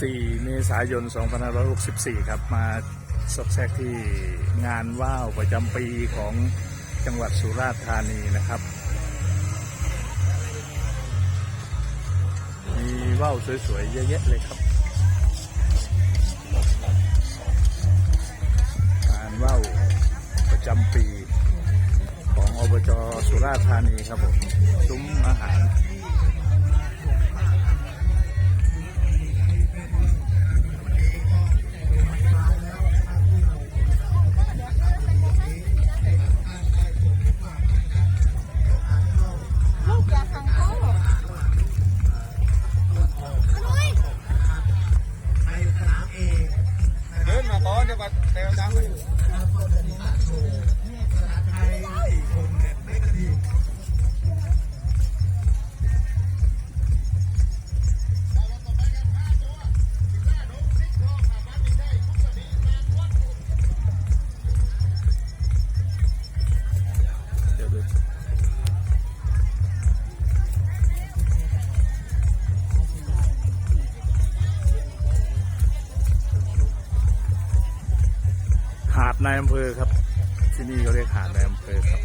4 เมษายน 2564 ครับ มาสกแซกที่งานว่าวประจำปีของจังหวัดสุราษฎร์ธานีนะครับ มีว่าวสวยๆ เยอะแยะเลยครับงานว่าวประจำปีของอบจสุราษฎร์ธานีครับผมซุ้มอาหาร ดินมาก่อนเดี๋ยวมาาดในอำเภอครับ ที่นี่เขาเรียกหาดในอำเภอครับ